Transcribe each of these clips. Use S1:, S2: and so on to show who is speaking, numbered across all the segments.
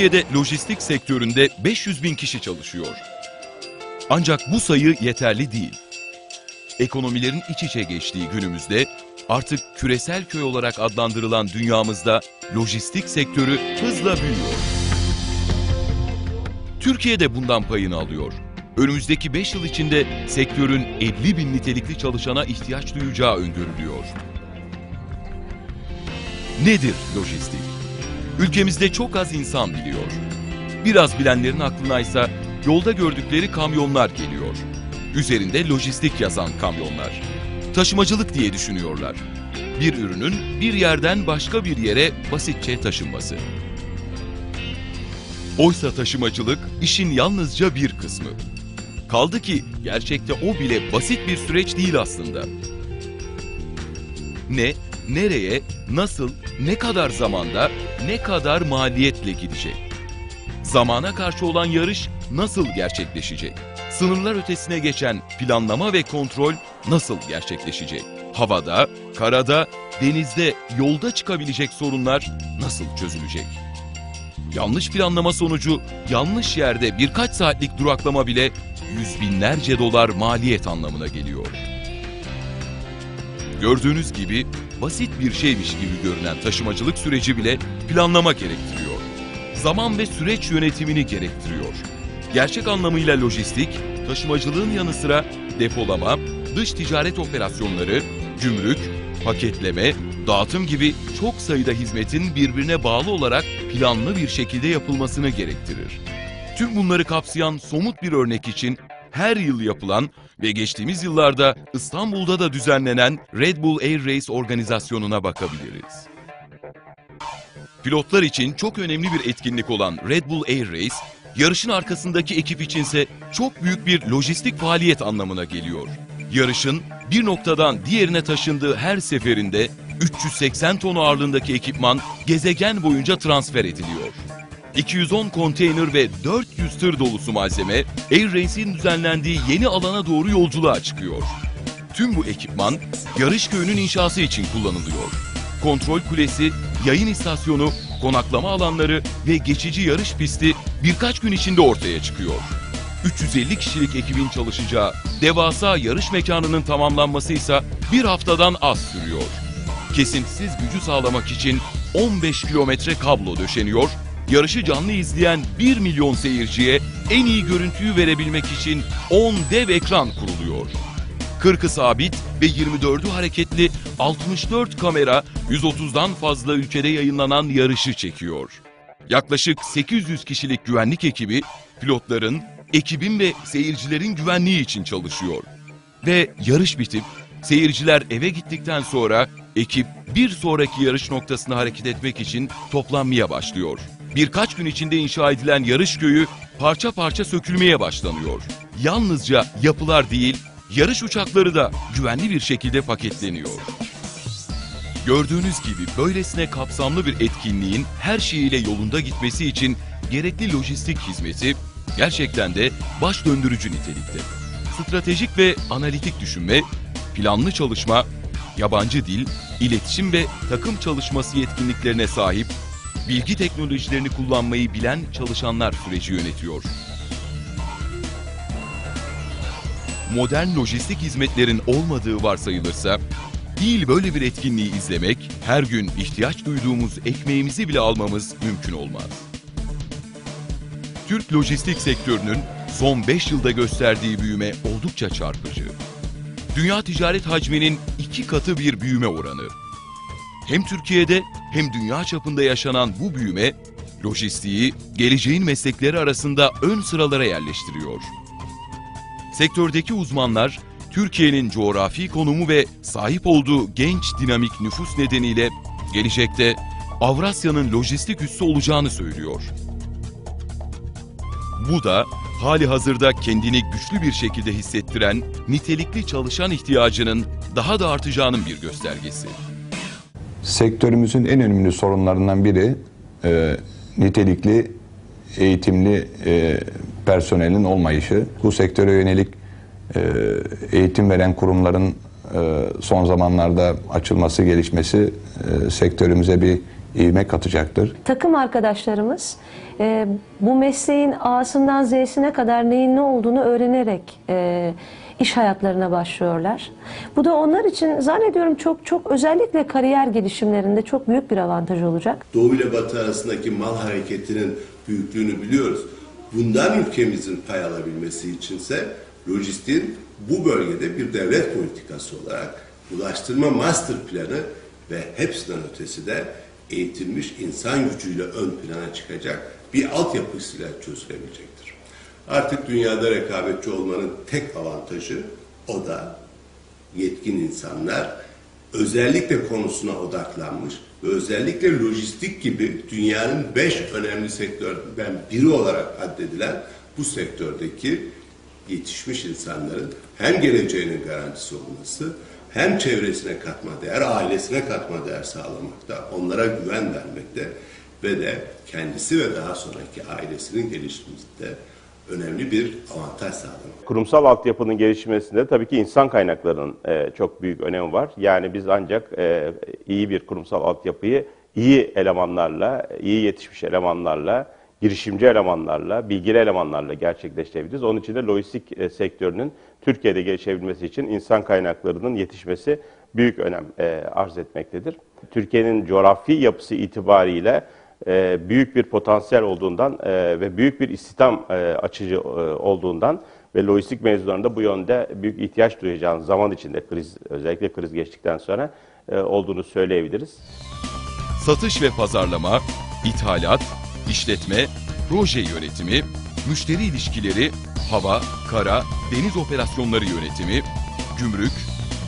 S1: Türkiye'de lojistik sektöründe 500 bin kişi çalışıyor. Ancak bu sayı yeterli değil. Ekonomilerin iç içe geçtiği günümüzde artık küresel köy olarak adlandırılan dünyamızda lojistik sektörü hızla büyüyor. Türkiye de bundan payını alıyor. Önümüzdeki 5 yıl içinde sektörün 50 bin nitelikli çalışana ihtiyaç duyacağı öngörülüyor. Nedir lojistik? Ülkemizde çok az insan biliyor. Biraz bilenlerin aklına ise yolda gördükleri kamyonlar geliyor. Üzerinde lojistik yazan kamyonlar. Taşımacılık diye düşünüyorlar. Bir ürünün bir yerden başka bir yere basitçe taşınması. Oysa taşımacılık işin yalnızca bir kısmı. Kaldı ki gerçekte o bile basit bir süreç değil aslında. Ne, nereye, nasıl, ne kadar zamanda, ne kadar maliyetle gidecek? Zamana karşı olan yarış nasıl gerçekleşecek? Sınırlar ötesine geçen planlama ve kontrol nasıl gerçekleşecek? Havada, karada, denizde, yolda çıkabilecek sorunlar nasıl çözülecek? Yanlış planlama sonucu yanlış yerde birkaç saatlik duraklama bile yüz binlerce dolar maliyet anlamına geliyor. Gördüğünüz gibi basit bir şeymiş gibi görünen taşımacılık süreci bile planlama gerektiriyor. Zaman ve süreç yönetimini gerektiriyor. Gerçek anlamıyla lojistik, taşımacılığın yanı sıra depolama, dış ticaret operasyonları, gümrük, paketleme, dağıtım gibi çok sayıda hizmetin birbirine bağlı olarak planlı bir şekilde yapılmasını gerektirir. Tüm bunları kapsayan somut bir örnek için her yıl yapılan ve geçtiğimiz yıllarda İstanbul'da da düzenlenen Red Bull Air Race organizasyonuna bakabiliriz. Pilotlar için çok önemli bir etkinlik olan Red Bull Air Race, yarışın arkasındaki ekip içinse çok büyük bir lojistik faaliyet anlamına geliyor. Yarışın bir noktadan diğerine taşındığı her seferinde 380 ton ağırlığındaki ekipman gezegen boyunca transfer ediliyor. 210 konteyner ve 400 tır dolusu malzeme Air Race'in düzenlendiği yeni alana doğru yolculuğa çıkıyor. Tüm bu ekipman yarış köyünün inşası için kullanılıyor. Kontrol kulesi, yayın istasyonu, konaklama alanları ve geçici yarış pisti birkaç gün içinde ortaya çıkıyor. 350 kişilik ekibin çalışacağı devasa yarış mekanının tamamlanması ise bir haftadan az sürüyor. Kesintisiz gücü sağlamak için 15 kilometre kablo döşeniyor, yarışı canlı izleyen 1 milyon seyirciye en iyi görüntüyü verebilmek için 10 dev ekran kuruluyor. 40'ı sabit ve 24'ü hareketli 64 kamera 130'dan fazla ülkede yayınlanan yarışı çekiyor. Yaklaşık 800 kişilik güvenlik ekibi pilotların, ekibin ve seyircilerin güvenliği için çalışıyor. Ve yarış bitip seyirciler eve gittikten sonra ekip bir sonraki yarış noktasına hareket etmek için toplanmaya başlıyor. Birkaç gün içinde inşa edilen yarış köyü parça parça sökülmeye başlanıyor. Yalnızca yapılar değil, yarış uçakları da güvenli bir şekilde paketleniyor. Gördüğünüz gibi böylesine kapsamlı bir etkinliğin her şeyiyle yolunda gitmesi için gerekli lojistik hizmeti gerçekten de baş döndürücü nitelikte. Stratejik ve analitik düşünme, planlı çalışma, yabancı dil, iletişim ve takım çalışması yetkinliklerine sahip, bilgi teknolojilerini kullanmayı bilen çalışanlar süreci yönetiyor. Modern lojistik hizmetlerin olmadığı varsayılırsa, değil böyle bir etkinliği izlemek, her gün ihtiyaç duyduğumuz ekmeğimizi bile almamız mümkün olmaz. Türk lojistik sektörünün son 5 yılda gösterdiği büyüme oldukça çarpıcı. Dünya ticaret hacminin iki katı bir büyüme oranı. Hem Türkiye'de hem dünya çapında yaşanan bu büyüme Lojistiği geleceğin meslekleri arasında ön sıralara yerleştiriyor. Sektördeki uzmanlar Türkiye'nin coğrafi konumu ve sahip olduğu genç dinamik nüfus nedeniyle gelecekte Avrasya'nın lojistik üssü olacağını söylüyor. Bu da hali hazırda kendini güçlü bir şekilde hissettiren nitelikli çalışan ihtiyacının daha da artacağının bir göstergesi.
S2: Sektörümüzün en önemli sorunlarından biri e, nitelikli, eğitimli e, personelin olmayışı. Bu sektöre yönelik e, eğitim veren kurumların e, son zamanlarda açılması, gelişmesi e, sektörümüze bir ivme katacaktır.
S3: Takım arkadaşlarımız e, bu mesleğin A'sından Z'sine kadar neyin ne olduğunu öğrenerek e, iş hayatlarına başlıyorlar. Bu da onlar için zannediyorum çok çok özellikle kariyer gelişimlerinde çok büyük bir avantaj olacak.
S4: Doğu ile Batı arasındaki mal hareketinin büyüklüğünü biliyoruz. Bundan ülkemizin pay alabilmesi içinse lojistiğin bu bölgede bir devlet politikası olarak ulaştırma master planı ve hepsinden ötesi de eğitilmiş insan gücüyle ön plana çıkacak bir altyapısıyla çözülebilecektir. Artık dünyada rekabetçi olmanın tek avantajı o da yetkin insanlar özellikle konusuna odaklanmış ve özellikle lojistik gibi dünyanın beş önemli sektörden biri olarak addedilen bu sektördeki yetişmiş insanların hem geleceğinin garantisi olması hem çevresine katma değer, ailesine katma değer sağlamakta, onlara güven vermekte ve de kendisi ve daha sonraki ailesinin gelişiminde önemli bir avantaj sağlamak.
S5: Kurumsal altyapının gelişmesinde tabii ki insan kaynaklarının e, çok büyük önemi var. Yani biz ancak e, iyi bir kurumsal altyapıyı iyi elemanlarla, iyi yetişmiş elemanlarla, girişimci elemanlarla, bilgili elemanlarla gerçekleştirebiliriz. Onun için de lojistik e, sektörünün Türkiye'de gelişebilmesi için insan kaynaklarının yetişmesi büyük önem e, arz etmektedir. Türkiye'nin coğrafi yapısı itibariyle e, büyük bir potansiyel olduğundan ve büyük bir istihdam açıcı olduğundan ve lojistik mevzularında bu yönde büyük ihtiyaç duyacağınız zaman içinde kriz özellikle kriz geçtikten sonra olduğunu söyleyebiliriz.
S1: Satış ve pazarlama, ithalat, işletme, proje yönetimi, müşteri ilişkileri, hava, kara, deniz operasyonları yönetimi, gümrük,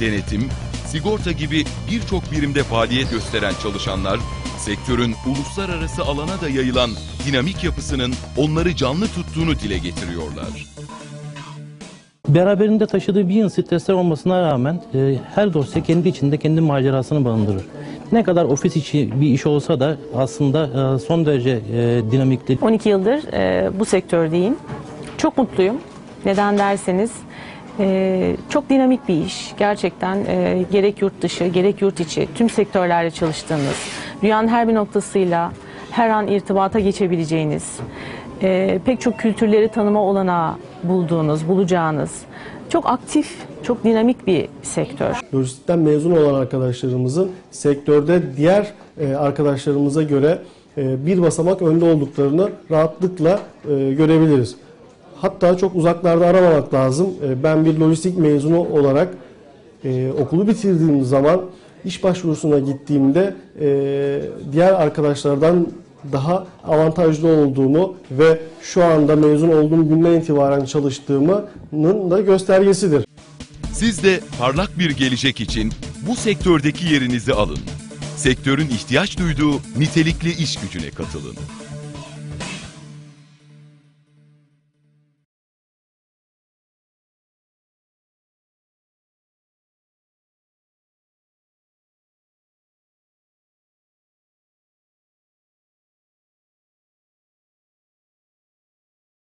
S1: denetim, sigorta gibi birçok birimde faaliyet gösteren çalışanlar, sektörün uluslararası alana da yayılan dinamik yapısının onları canlı tuttuğunu dile getiriyorlar.
S6: Beraberinde taşıdığı bir yıl stresler olmasına rağmen e, her dosya kendi içinde kendi macerasını barındırır. Ne kadar ofis içi bir iş olsa da aslında e, son derece e, dinamikli.
S7: 12 yıldır e, bu sektördeyim. Çok mutluyum. Neden derseniz çok dinamik bir iş. Gerçekten gerek yurt dışı gerek yurt içi tüm sektörlerde çalıştığınız, dünyanın her bir noktasıyla her an irtibata geçebileceğiniz, pek çok kültürleri tanıma olanağı bulduğunuz, bulacağınız çok aktif, çok dinamik bir sektör.
S8: lojistikten mezun olan arkadaşlarımızın sektörde diğer e, arkadaşlarımıza göre e, bir basamak önde olduklarını rahatlıkla e, görebiliriz. Hatta çok uzaklarda aramamak lazım. Ben bir lojistik mezunu olarak okulu bitirdiğim zaman iş başvurusuna gittiğimde diğer arkadaşlardan daha avantajlı olduğumu ve şu anda mezun olduğum günden itibaren çalıştığımın da göstergesidir.
S1: Siz de parlak bir gelecek için bu sektördeki yerinizi alın. Sektörün ihtiyaç duyduğu nitelikli iş gücüne katılın.